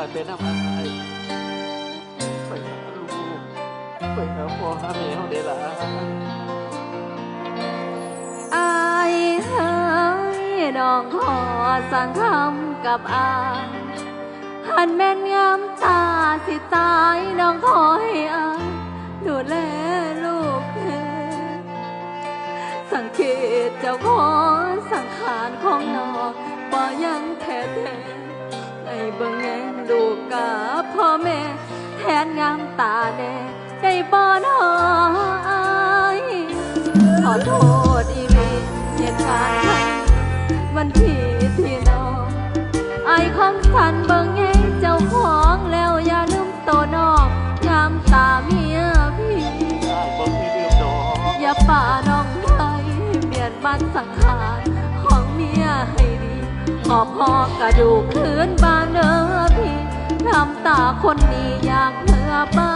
บ้านไปน้ำอายไปหาลูกไปหาพ่อหาแม่เขาได้ละอายเฮ้ยน้องขอสั่งคำกับอายหันแม่นงามตาสิตายน้องขอให้อายดูแลลูกเธอสังเกตเจ้าของสังขารของน้องบ่ยัง นงามตาแน่ได้บ่น้ออายขอโทษอีหลีเหตุการณ์ครั้งวันที่ที่น้องไอของสันเบิ่งแง่เจ้าของแล้วอย่าลืมโตวน้องงามตาเมียพี่อย่าป่าน้องไปเบียดบันสังขารของเมียให้ดีขอพอกระดูกคืนบางเด้อพี่น้ำตาคนา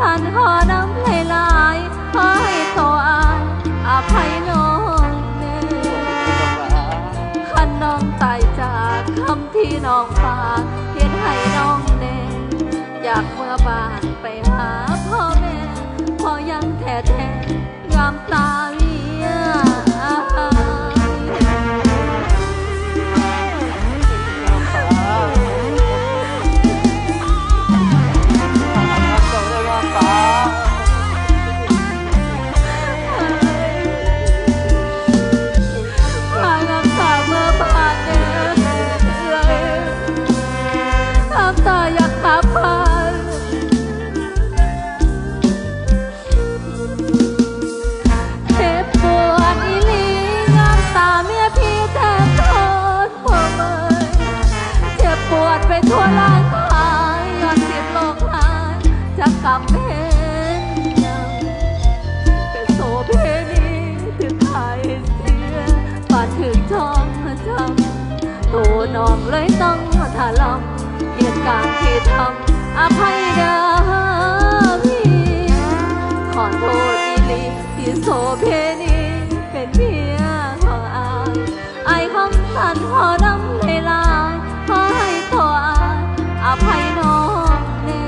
ท่านขอน องเลยต้องมาถลำเหตุการณ์ที่ทำอภัยเด้อพี่ขอโทษอีหลีที่โสเพณีเป็นเมียของอายอของสันขอดำให้ลายขอให้ตัวอายอภัยน้องแน่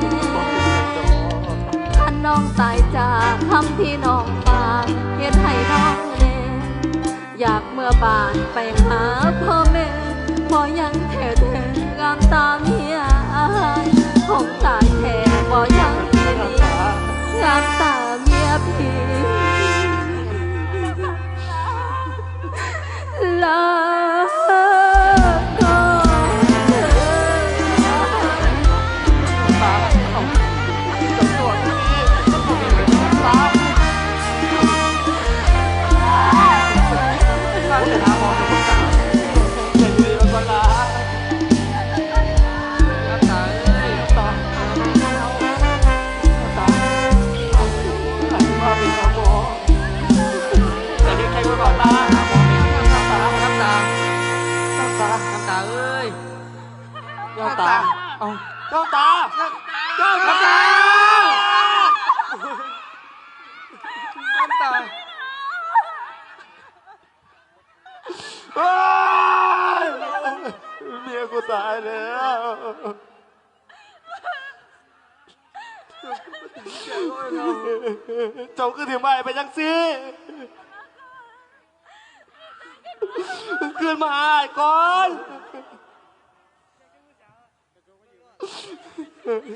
ท่านน้องตายจากคำที่น้องฝากเฮ็ดให้น้องแน่อยากเมื่อบานไปหาพ่อแม่ พอยังแท้แท้งามตาเมียอายคงตายแท้บ่ยังที่นี่งามตาเมียพี่ ตา เอาเจ้าตา เจ้าตา น้ำตาเฮ้ยเมียกูตายแล้วเจ้าคือถึงไม่ไปจังสิคืนมาหาไอ้ก่อน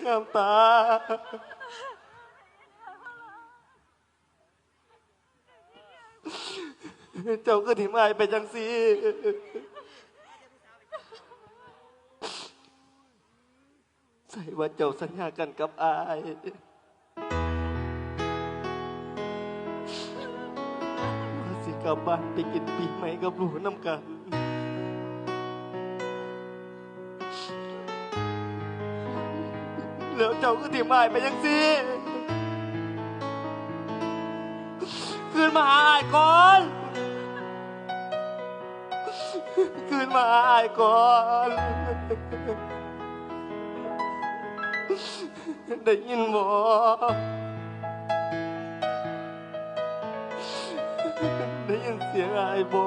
น้ำตา เจ้าก็ถิ่มอายไปจังสิใส่ว่าเจ้าสัญญากันกับอายว่าสิกลับบ้านไปกินปีใหม่กับหลูน้ำกัน แล้วเจ้าก็ถิ่มอายไปยังสิคืนมาหาอายก่อนคืนมาหาอายก่อนได้ยินบ่ได้ยินเสียงอายบ่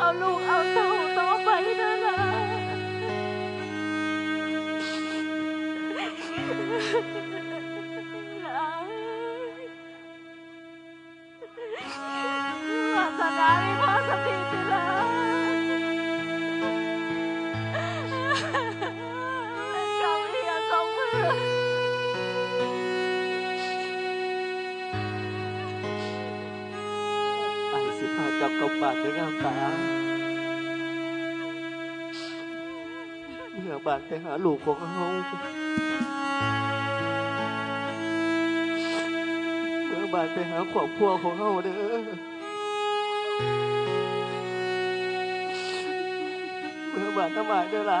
เอาลูกเอาเต้าต่อไปนะล่ะหลานวาสนามีพอสติสิละเป็นเก่าเรียนของมือ เจับกับบานด้วยงามตาเมื่อบานไปหาลูกของเฮาเมื่อบานไปหาครอบครัวของเฮาเด้อเมื่อบานทำไมเด้อล่ะ